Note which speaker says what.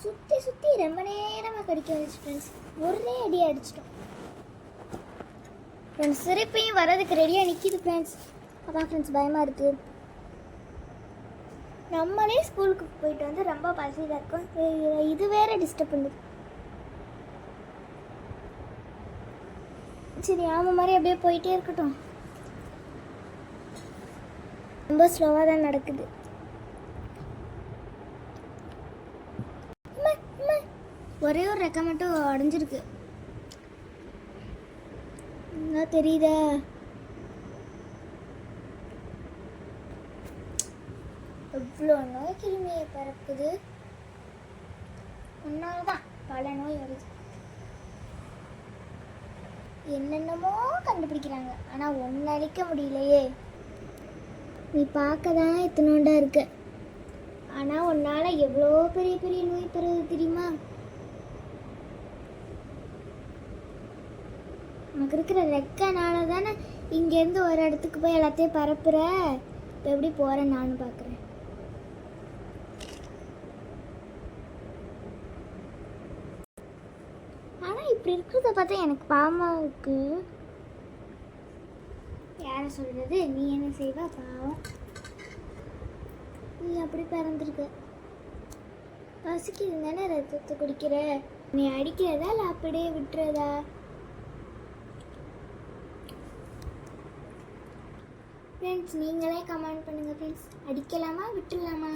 Speaker 1: சுற்றி சுற்றி ரொம்ப நேரமாக கடிக்க வந்துச்சு ஃப்ரெண்ட்ஸ் ஒரே அடி அடிச்சிட்டோம். ஃப்ரெண்ட்ஸ் திருப்பியும் வர்றதுக்கு ரெடியாக நிற்கிது ஃப்ரெண்ட்ஸ் அதான் ஃப்ரெண்ட்ஸ் பயமாக இருக்குது நம்மளே ஸ்கூலுக்கு போயிட்டு வந்து ரொம்ப பசியாக இருக்கும். இது- இது வேற டிஸ்டர்ப் பண்ணுது. சரி ஆமாம் மாதிரி அப்படியே போயிட்டே இருக்கட்டும். ரொம்ப ஸ்லோவாக தான் நடக்குது. ஒரே ஒரு ரெக்கை மட்டும் உடஞ்சிருக்கு என்ன தெரியுதா? எவ்வளோ நோய் கிருமியை பரப்புது? உன்னால தான் பல நோய் வருது. என்னென்னமோ கண்டுபிடிக்கிறாங்க. ஆனால் ஒன்று அழிக்க முடியலையே. நீ பார்க்க தான் இத்தனோண்டா இருக்க. ஆனால் உன்னால் எவ்வளோ பெரிய பெரிய நோய் பெரு உனக்கு இருக்கிற ரெக்கனால தானே இங்கேருந்து ஒரு இடத்துக்கு போய் எல்லாத்தையும் பரப்புற? இப்போ எப்படி போகிறேன் நானும் பார்க்குறேன் ஆனால் இப்படி இருக்கிறத பார்த்தா எனக்கு பாமாவுக்கு யாரை சொல்கிறது நீ என்ன செய்வா? பாவம். நீ அப்படி பிறந்திருக்க. பசிக்குது தானே ரத்தத்தை குடிக்கிற? நீ அடிக்கிறதா இல்லை அப்படியே விட்டுறதா? ஃப்ரெண்ட்ஸ் நீங்களே கமெண்ட் பண்ணுங்கள் ஃப்ரெண்ட்ஸ் அடிக்கலாமா? விட்டுடலாமா?